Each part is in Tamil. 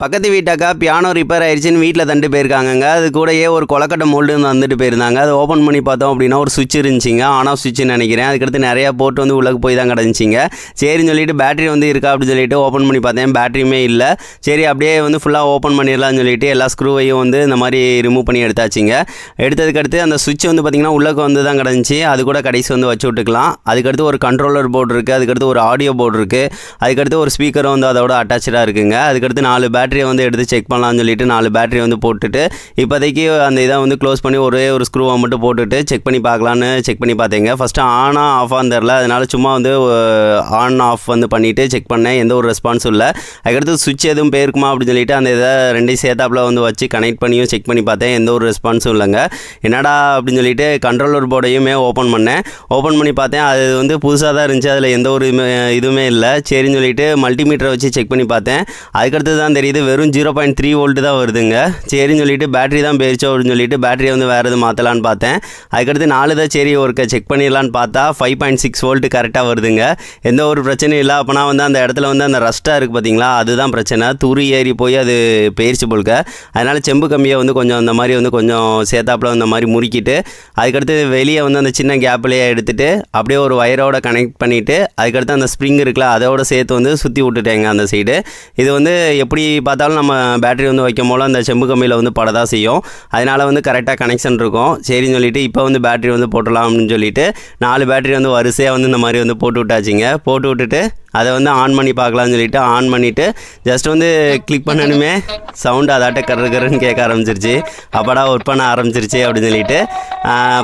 பக்கத்து வீட்டாக்கா பியானோ ரிப்பேர் ஆயிடுச்சுன்னு வீட்டில் தண்டு போயிருக்காங்கங்க. அது கூடயே ஒரு கொலக்கட்டை மோல்டு வந்துட்டு போயிருந்தாங்க. அதை ஓப்பன் பண்ணி பார்த்தோம் அப்படின்னா ஒரு சுவிட்ச் இருந்துச்சிங்க. ஆன் ஆஃப் சுவிட்ச்னு நினைக்கிறேன். அதுக்கடுத்து நிறையா போட்டு வந்து உள்ளே போய் தான் கிடந்துச்சிங்க. சரின்னு சொல்லிட்டு பேட்டரி வந்து இருக்கா அப்படின்னு சொல்லிட்டு ஓப்பன் பண்ணி பார்த்தேன். பேட்டரியுமே இல்லை. சரி அப்படியே வந்து ஃபுல்லாக ஓப்பன் பண்ணிடலாம்னு சொல்லிட்டு எல்லா ஸ்க்ரூவையும் வந்து இந்த மாதிரி ரிமூவ் பண்ணி எடுத்தாச்சுங்க. எடுத்ததுக்கடுத்து அந்த சுவிட்ச் வந்து பார்த்திங்கன்னா உள்ளக்கு வந்து தான் கிடந்துச்சு. அது கூட கடைசி வந்து வச்சு விட்டுக்கலாம். அதுக்கடுத்து ஒரு கண்ட்ரோலர் போர்டு இருக்குது அதுக்கடுத்து ஒரு ஆடியோ போர்டு இருக்குது அதுக்கடுத்து ஒரு ஸ்பீக்கரும் வந்து அதோட அட்டாச்சாக இருக்குங்க. அதுக்கடுத்து நாலு பேட்டரியை வந்து எடுத்து செக் பண்ணலாம்னு சொல்லிட்டு நாலு பேட்டரி வந்து போட்டுட்டு இப்போதைக்கு அந்த இதை வந்து க்ளோஸ் பண்ணி ஒரே ஒரு ஸ்க்ரூவை மட்டும் போட்டுட்டு செக் பண்ணி பார்க்கலான்னு செக் பண்ணி பார்த்தேங்க. ஃபஸ்ட்டு ஆனா ஆஃபாக தெரில அதனால சும்மா வந்து ஆன் ஆஃப் வந்து பண்ணிவிட்டு செக் பண்ணேன். எந்த ஒரு ரெஸ்பான்ஸும் இல்லை. அதுக்கடுத்து சுவிட்ச் எதுவும் போயிருக்குமா அப்படின்னு சொல்லிட்டு அந்த இதை ரெண்டையும் சேர்த்தாப்பில் வந்து வச்சு கனெக்ட் பண்ணியும் செக் பண்ணி பார்த்தேன். எந்த ஒரு ரெஸ்பான்ஸும் இல்லைங்க. என்னடா அப்படின்னு சொல்லிட்டு கண்ட்ரோலர் போர்டையுமே ஓப்பன் பண்ணேன். ஓப்பன் பண்ணி பார்த்தேன். அது வந்து புதுசாக தான் இருந்துச்சு. அதில் எந்த ஒரு இதுவுமே இல்லை. சரின்னு சொல்லிட்டு மல்டிமீட்டரை வச்சு செக் பண்ணி பார்த்தேன். அதுக்கடுத்து தான் தெரியுது வெறும் ஜீரோ பாயிண்ட் த்ரீ வோல்ட்டு தான் வருதுங்க. சரின்னு சொல்லிட்டு பேட்டரி தான் போயிருச்சோ அப்படின்னு சொல்லிட்டு பேட்டரியை வந்து வேறு எது மாற்றலான்னு பார்த்தேன். அதுக்கடுத்து நாலு தான் சரி ஒருக்க செக் பண்ணிடலான்னு பார்த்தா ஃபைவ் பாயிண்ட் சிக்ஸ் வோல்ட்டு கரெக்டாக வருதுங்க. எந்த ஒரு பிரச்சனையும் இல்லை. அப்போனா வந்து அந்த இடத்துல வந்து அந்த ரஸ்ட்டாக இருக்குது பார்த்தீங்களா அதுதான் பிரச்சனை. துரு ஏறி போய் அது போயிருச்சு போல்க அதனால் செம்பு கம்பியை வந்து கொஞ்சம் அந்த மாதிரி வந்து கொஞ்சம் சேர்த்தாப்புல அந்த மாதிரி முறுக்கிட்டு அதுக்கடுத்து வெளியே வந்து அந்த சின்ன கேப்லேயே எடுத்துகிட்டு அப்படியே ஒரு வயரோட கனெக்ட் பண்ணிவிட்டு அதுக்கடுத்து அந்த ஸ்ப்ரிங் இருக்குல்ல அதோட சேர்த்து வந்து சுற்றி விட்டுட்டேங்க அந்த சைடு இது வந்து எப்படி பார்த்தாலும் நம்ம பேட்டரி வந்து வைக்கும் போல அந்த செம்பு கம்பியில் வந்து படதான் செய்யும். அதனால் வந்து கரெக்டாக கனெக்ஷன் இருக்கும். சரின்னு சொல்லிட்டு இப்போ வந்து பேட்டரி வந்து போட்டுடலாம் அப்படின்னு சொல்லிட்டு நாலு பேட்டரி வந்து வரிசையாக வந்து இந்த மாதிரி வந்து போட்டு விட்டாச்சிங்க. போட்டு விட்டுட்டு அதை வந்து ஆன் பண்ணி பார்க்கலாம்னு சொல்லிட்டு ஆன் பண்ணிவிட்டு ஜஸ்ட் வந்து கிளிக் பண்ணணுமே. சவுண்டு அதாட்ட கரு கருன்னு கேட்க ஆரம்பிச்சிருச்சு. அப்பாடா ஒர்க் பண்ண ஆரம்பிச்சிருச்சு அப்படின்னு சொல்லிட்டு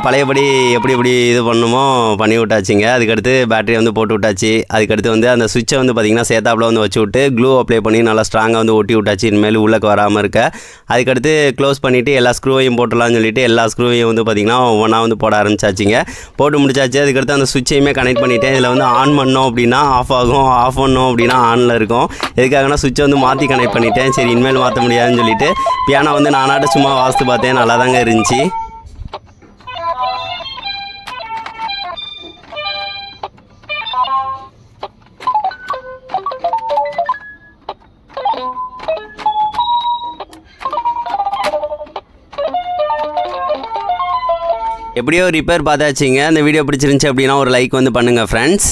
பழையபடி எப்படி எப்படி இது பண்ணுமோ பண்ணி விட்டாச்சுங்க. அதுக்கடுத்து பேட்டரி வந்து போட்டு விட்டாச்சு. அதுக்கடுத்து வந்து அந்த சுவிட்சை வந்து பார்த்திங்கன்னா சேத்தாப்பில் வந்து வச்சு விட்டு க்ளூ அப்ளை பண்ணி நல்லா ஸ்ட்ராங்காக வந்து ஒட்டி விட்டாச்சு. இனிமேல் உள்ளக்கு வராமல் இருக்க. அதுக்கடுத்து க்ளோஸ் பண்ணிவிட்டு எல்லா ஸ்க்ரூவையும் போட்டலாம்னு சொல்லிட்டு எல்லா ஸ்க்ரூவையும் வந்து பார்த்திங்கன்னா ஒவ்வொன்றா வந்து போட ஆரம்பிச்சாச்சுங்க. போட்டு முடிச்சாச்சு. அதுக்கடுத்து அந்த சுவிட்சையுமே கனெக்ட் பண்ணிவிட்டேன் இதில் வந்து ஆன் பண்ணோம் அப்படின்னா ஆஃப் ஆகும். ஆஃப் பண்ணோம் அப்படின்னா ஆனில் இருக்கும். எதுக்காகனா சுவிட்சை வந்து மாற்றி கனெக்ட் பண்ணிட்டேன். சரி இனிமேல் மாற்ற முடியாதுன்னு சொல்லிட்டு பியானோ வந்து நானாட்ட சும்மா வாசித்து பார்த்தேன். நல்லா தாங்க இருந்துச்சு. எப்படியோ ரிப்பேர் பார்த்தாச்சிங்க. இந்த வீடியோ பிடிச்சிருந்துச்சி அப்படின்னா ஒரு லைக் வந்து பண்ணுங்கள் ஃப்ரெண்ட்ஸ்